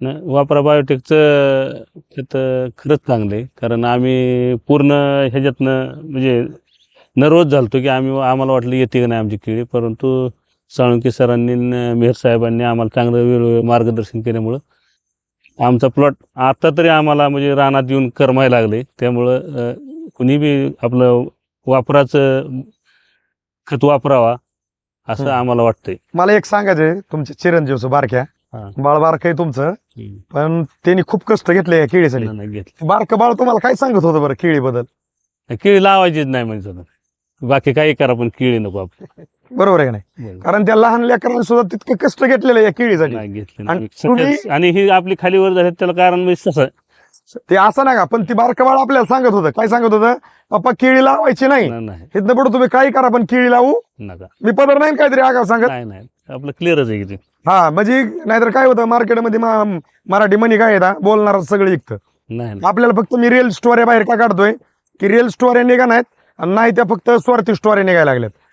न वापरा बायोटेकचं खत खरंच चांगलं आहे कारण आम्ही पूर्ण ह्याच्यातनं म्हणजे नर्वस झालतो की आम्ही आम्हाला वाटलं येते का नाही आमची केळी परंतु साळुंके सरांनी न मेहर साहेबांनी आम्हाला चांगलं वेळोवेळी मार्गदर्शन केल्यामुळं आमचा प्लॉट आता तरी आम्हाला म्हणजे रानात येऊन करमायला लागले त्यामुळं अ, कुणी बी आपलं वापराचं खत वापरावा असं हं. आम्हाला वाटतंय मला एक सांगायचंय तुमच्या चिरंजीवचं बारक्या. बाळ बारक आहे तुमचं. पण त्यांनी खूप कष्ट घेतले या केळीसाठी. घेतलं. बारकं बाळ तुम्हाला काय सांगत होतं बरं केळीबद्दल? केळी लावायचीच नाही म्हणजे. बाकी काही करा पण केळी नको आपण बरोबर आहे का नाही? कारण त्या लहान लेकरांनी सुद्धा तितकं कष्ट घेतलेलं या केळीसाठी. आणि ही आपली खालीवर झाली त्याला कारण म्हणजे तसं. ते असं नाही का? पण ती बारकं बाळ आपल्याला सांगत होतं. काय सांगत होतं? पप्पा केळी लावायची नाही. इथनं पुढे तुम्ही काही करा पण केळी लावू. नका. मी पदर नाही काहीतरी आगाव सांगत. नाही. आपलं क्लिअरच आहे की ते. हा म्हणजे नाहीतर काय होतं मार्केटमध्ये मा- मराठी मनी काय येतात बोलणार सगळं नाही नाही. आपल्याला फक्त मी रिअल स्टोऱ्या बाहेर का काढतोय? की रिअल स्टोऱ्या निघा नाहीत आणि नाही त्या फक्त स्वार्थी स्टोऱ्या निघायला लागल्यात.